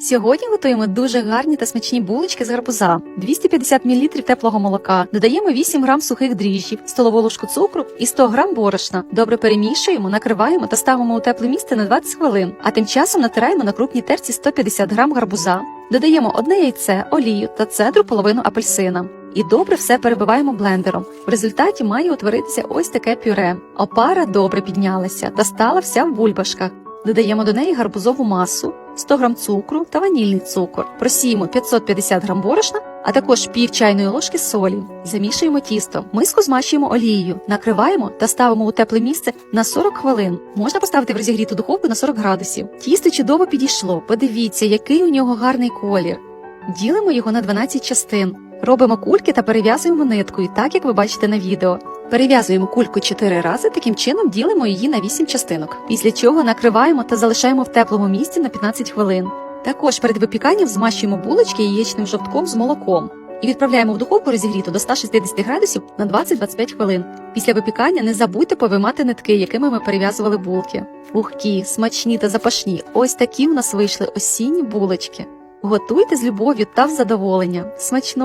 Сьогодні готуємо дуже гарні та смачні булочки з гарбуза, 250 мл теплого молока, додаємо 8 г сухих дріжджів, столову ложку цукру і 100 г борошна. Добре перемішуємо, накриваємо та ставимо у тепле місце на 20 хвилин. А тим часом натираємо на крупній терці 150 г гарбуза. Додаємо одне яйце, олію та цедру половину апельсина. І добре все перебиваємо блендером. В результаті має утворитися ось таке пюре. Опара добре піднялася та стала вся в бульбашках. Додаємо до неї гарбузову масу, 100 г цукру та ванільний цукор. Просіємо 550 г борошна, а також пів чайної ложки солі. Замішуємо тісто. Миску змащуємо олією, накриваємо та ставимо у тепле місце на 40 хвилин. Можна поставити в розігріту духовку на 40 градусів. Тісто чудово підійшло. Подивіться, який у нього гарний колір. Ділимо його на 12 частин. Робимо кульки та перев'язуємо ниткою, так як ви бачите на відео. Перев'язуємо кульку 4 рази, таким чином ділимо її на 8 частинок. Після чого накриваємо та залишаємо в теплому місці на 15 хвилин. Також перед випіканням змащуємо булочки яєчним жовтком з молоком і відправляємо в духовку розігріту до 160 градусів на 20-25 хвилин. Після випікання не забудьте повимати нитки, якими ми перев'язували булки. Пухкі, смачні та запашні. Ось такі у нас вийшли осінні булочки. Готуйте з любов'ю та в задоволення. Смачно!